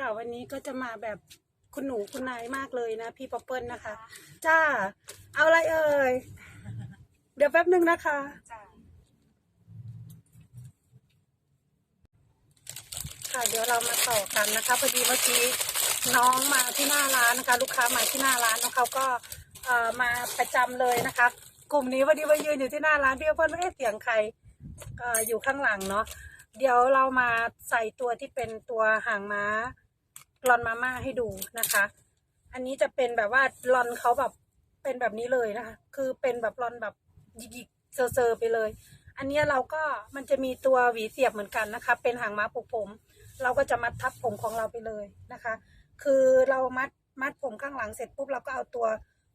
ค่ะ วันนี้ก็จะมาแบบคุณหนูคุณนายมากเลยนะ พี่ป๊อปเปิลนะคะ จ้า เอาอะไรเอ่ย เดี๋ยวแป๊บหนึ่งนะคะจ้าค่ะเดี๋ยวเรามาต่อกันนะคะพอดีเมื่อกี้น้องมาที่หน้าร้านนะคะ ลูกค้ามาที่หน้าร้านแล้วเขาก็เอ่อมาประจำเลยนะคะ กลุ่มนี้พอดีมายืนอยู่ที่หน้าร้านพี่เพื่อนว่าเอ๊ะเสียงใครเอ่ออยู่ข้างหลังเนาะเดี๋ยวเรามาใส่ตัวที่เป็นตัวหางม้า ลอนมาม่าให้ดูนะคะ อันนี้จะเป็นแบบว่าลอนเขาแบบเป็นแบบนี้เลยนะคะ คือเป็นแบบลอนแบบหยิกๆเซอร์ๆไปเลย อันเนี้ยเราก็มันจะมีตัวหวีเสียบเหมือนกันนะคะ เป็นหางม้าปลูกผม เราก็จะมัดทับผมของเราไปเลยนะคะ คือเรามัดมัดผมข้างหลังเสร็จปุ๊บเราก็เอาตัว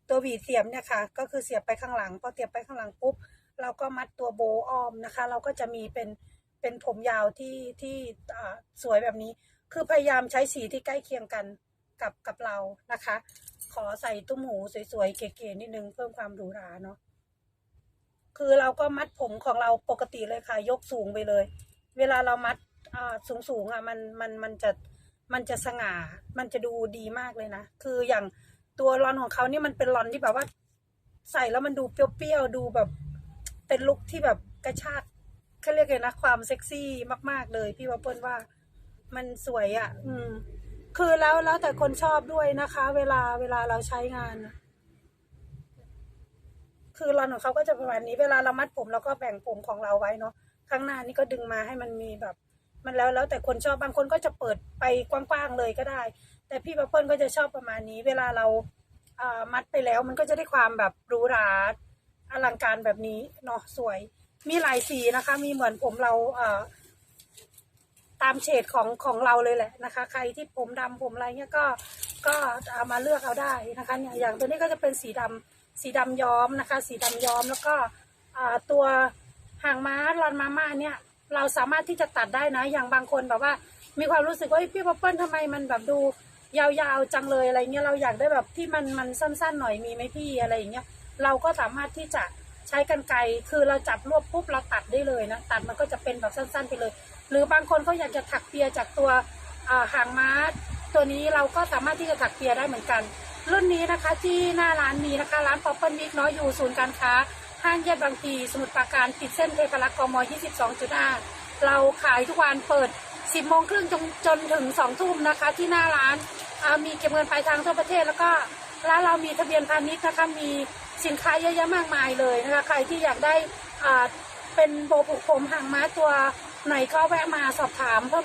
ตัวหวีเสียบเนี่ยค่ะ ก็คือเสียบไปข้างหลังพอเสียบไปข้างหลังปุ๊บเราก็มัดตัวโบอ้อมนะคะ เราก็จะมีเป็นเป็นผมยาวที่ที่อ่าสวยแบบนี้ คือพยายามใช้สีที่ใกล้เคียงกันกับกับเรานะคะ ขอใส่ตุ้มหูสวยๆเก๋ๆนิดนึงเพิ่มความหรูหราเนาะคือเราก็มัดผมของเราปกติเลยค่ะ ยกสูงไปเลย เวลาเรามัดอ่าสูงสูงๆอะมันมันมันจะมันจะสง่า มันจะดูดีมากเลยนะ คืออย่างตัวรอนของเขานี่มันเป็นรอนที่แบบว่า ใส่แล้วมันดูเปรี้ยวๆดูแบบ เป็นลุคที่แบบกระชากเขาเรียกไงนะความเซ็กซี่มาก ๆ เลย พี่ว่าเปิ้ลว่า มันสวยอะ อืม คือแล้วแล้วแต่คนชอบด้วยนะคะ เวลาเวลาเราใช้งานน่ะคือรอนของเขาก็จะประมาณนี้เวลาเรามัดผมเราก็แบ่งผมของเราไว้เนาะข้างหน้านี่ก็ดึงมาให้มันมีแบบ มันแล้วแล้วแต่คนชอบบางคนก็จะเปิดไปกว้างๆเลยก็ได้ แต่พี่ปัปเปิลก็จะชอบประมาณนี้ เวลาเราเอ่อมัดไปแล้วมันก็จะได้ความแบบหรูหราอลังการแบบนี้เนาะสวย มีหลายสีนะคะ มีเหมือนผมเราเอ่อ ตามเฉดของของเราเลยแหละนะคะ ใครที่ผมดำผมอะไรเงี้ยก็ก็เอามาเลือกเอาได้นะคะเนี่ยอย่างตัวนี้ก็จะเป็นสีดำสีดำย้อมนะคะ สีดำย้อมแล้วก็ตัวหางม้าลอนมาม่าเนี่ยเราสามารถที่จะตัดได้นะอย่างบางคนแบบว่า มีความรู้สึกว่าพี่ป๊อปเปิ้ลทำไมมันแบบดูยาวๆจังเลยอะไรเงี้ยเราอยากได้แบบที่มันมันสั้นๆหน่อยมีไหมพี่อะไรอย่างเงี้ยเราก็สามารถที่จะ ใช้กันไกรคือเราจับรวบปุ๊บเราตัดได้เลยนะตัดมันก็จะเป็นแบบสั้น ๆ ไปเลย หรือบางคนเขาอยากจะถักเปียจากตัวหางม้าตัวนี้เราก็สามารถที่จะถักเปียได้เหมือนกัน รุ่นนี้นะคะที่หน้าร้านมีนะคะร้านป๊อปเปิลวิกเนาะอยู่ศูนย์การค้าห้างแยกบางพีสมุทรปราการติดเส้นเทพรักษ์กม22.5 เราขายทุกวันเปิด 10โมงครึ่งจนจนถึง2ทุ่มนะคะ ที่หน้าร้านมีเก็บเงินปลายทางทั่วประเทศแล้วก็ ร้านเรามีทะเบียนพาณิชย์นะคะมีสินค้าเยอะแยะมากมายเลยนะคะใครที่อยากได้เป็นโบผูกผมหางม้าตัวไหนก็แวะมาสอบถามเพิ่ม